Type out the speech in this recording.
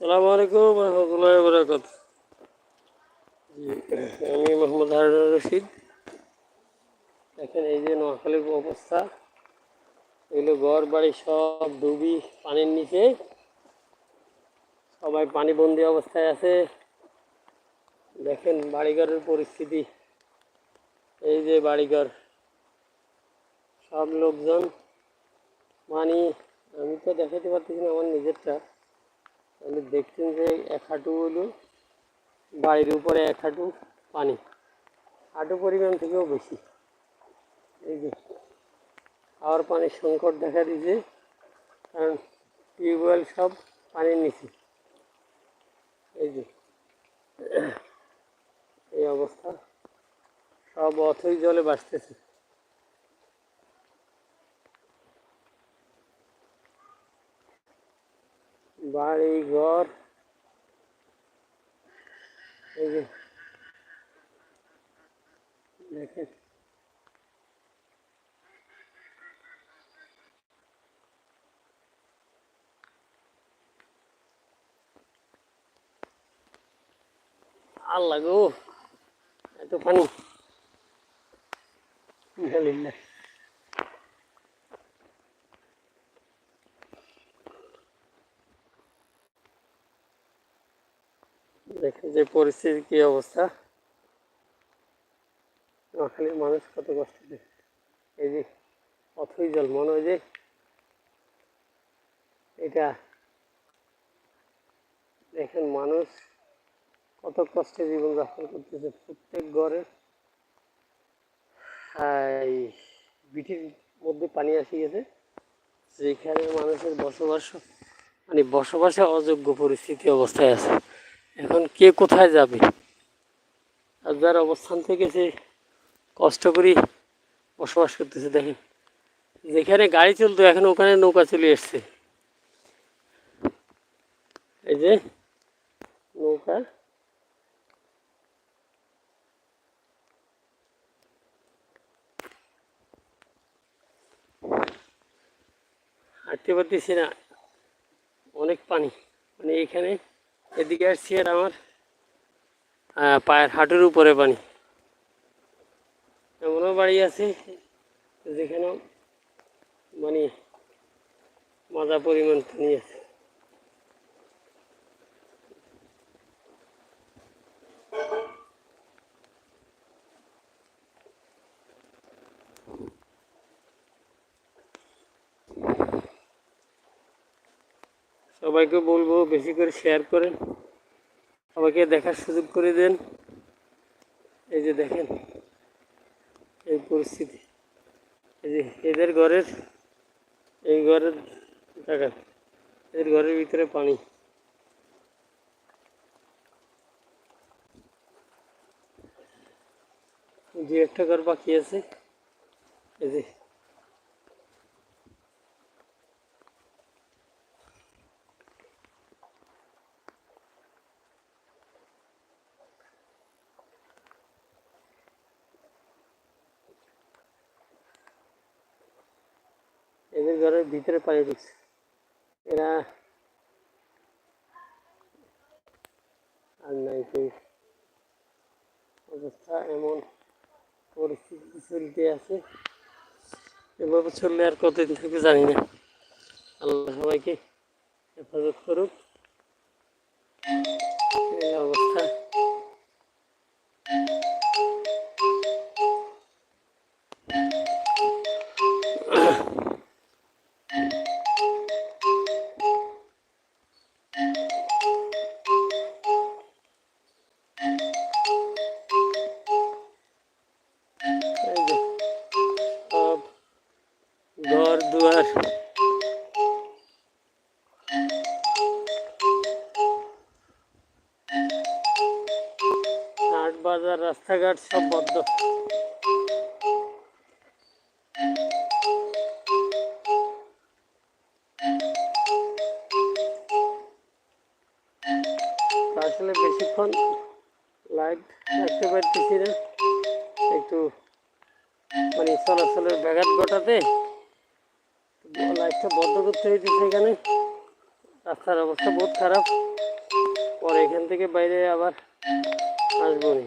সালামু আলাইকুম রহমতুল্লাহ বরাকাত আমি মোহাম্মদ হারুন রশিদ। দেখেন এই যে নোয়াখালীর অবস্থা। এগুলো ঘর, বাড়ি সব ডুবি পানির নিচে। সবাই পানিবন্দি অবস্থায় আছে। দেখেন বাড়িঘরের পরিস্থিতি। এই যে বাড়িঘর। সব লোকজন। মানে আমি তো দেখাতে পারতেছি না আমার নিজেরটা। আমি দেখছেন যে এক হাঁটু হলো বাড়ির উপরে এক হাঁটু পানি। হাঁটু পরিমাণ থেকেও বেশি। এই যে খাওয়ার পানির সংকট দেখা দিয়েছে, কারণ টিউবওয়েল সব পানির নিচে। এই যে, এই অবস্থা। সব অথই জলে বাঁচতেছে বাড়ি ঘর এই যে দেখেন আল্লাহ গো এত পানি আলহামদুলিল্লাহ দেখেন যে পরিস্থিতির কি অবস্থা। নোয়াখালীর মানুষ কত কষ্ট এই যে অথই জল মনে হয় যে এটা দেখেন মানুষ কত কষ্টে জীবনযাপন করতেছে প্রত্যেক ঘরে। বিটির মধ্যে পানি আসি গেছে। যেখানে মানুষের বসবাস মানে বসবাসে অযোগ্য পরিস্থিতি অবস্থায় আছে। এখন কে কোথায় যাবে? আর যার অবস্থান থেকে সে কষ্ট করি বসবাস করতেছে, দেখেন। যেখানে গাড়ি চলতো, এখন ওখানে নৌকা চলে এসছে। এই যে নৌকা। হাঁটতে পারতেছি না। অনেক পানি। মানে এখানে এদিকে আসছি আর আমার পায়ের হাঁটুর উপরে পানি। এমনও বাড়ি আছে যেখানেও মানে মজা পরিমাণ পানি আছে। সবাইকে বলব বেশি করে শেয়ার করেন। সবাইকে দেখার সুযোগ করে দেন। এই যে দেখেন, এই পরিস্থিতি। এই যে এদের ঘরের, এই ঘরের, দেখেন, এদের ঘরের ভিতরে পানি। দু একটা ঘর বাকি আছে। এই যে এদের ঘরের ভিতরে পানি দিচ্ছে এরা আর নাই কই অবস্থা, এমন পরিস্থিতি চলতে আছে। এভাবে চললে আর কতদিন থেকে জানি না। আল্লাহ সবাইকে হেফাজত করুক। বাজার, রাস্তাঘাট সব বদ্ধ আসলে বেশিক্ষণ লাইট রাখতে পারতেছি না। একটু মানে চলাচলের ব্যাঘাত ঘটাতে। লাইটটা বন্ধ করতে হইতেছে এখানে। রাস্তার অবস্থা বহুত খারাপ। পরে এখান থেকে বাইরে আবার আসব নি।